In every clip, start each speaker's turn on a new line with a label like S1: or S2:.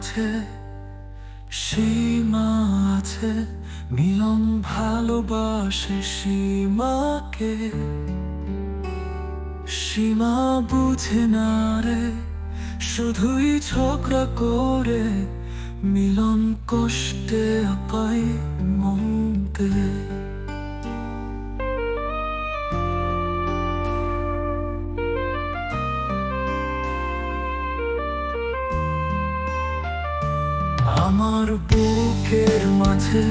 S1: আছে সীমা আছে নিয়ম ভালোবাসে সীমাকে। সীমা বুঝে না রে, শুধুই ছোকরা করে, মিলন কষ্টে পাই মন্ত্রে আমার বুকের মাঝে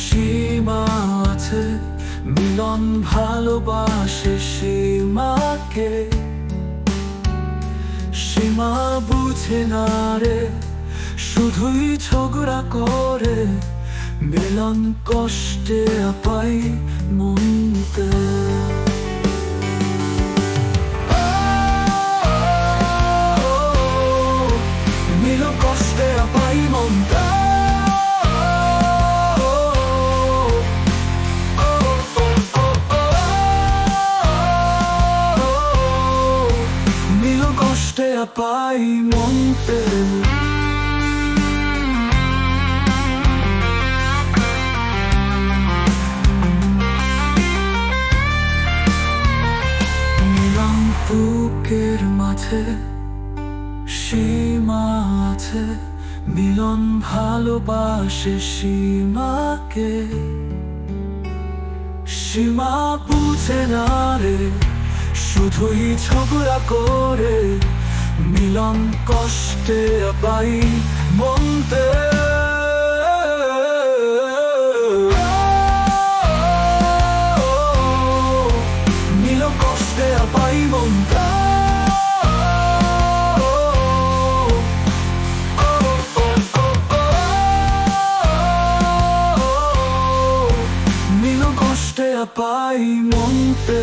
S1: সীমা আছে, মিলন ভালোবাসে সীমাকে। সীমা বুঝে না রে, শুধুই ঝগড়া করে। মিলন কষ্টে পাই কষ্টে পাই মনতে। বুকের মাঝে, সীমা আছে। মিলন ভালোবাসে সীমাকে। সীমা বুঝে না রে, শুধুই ঝগড়া করে। মিলন কষ্টে পাই মনতে মিল কষ্টে পাই মনটা মিল কষ্টে পাই মনতে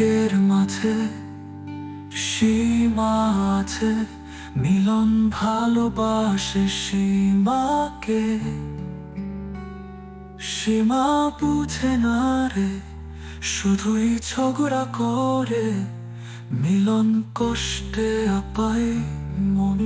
S1: বুকের মাঝে, সীমা আছে, মিলন ভালোবাসে সীমাকে। সীমা বুঝে না রে, শুধুই ঝগড়া করে, মিলন কষ্টে পায় মন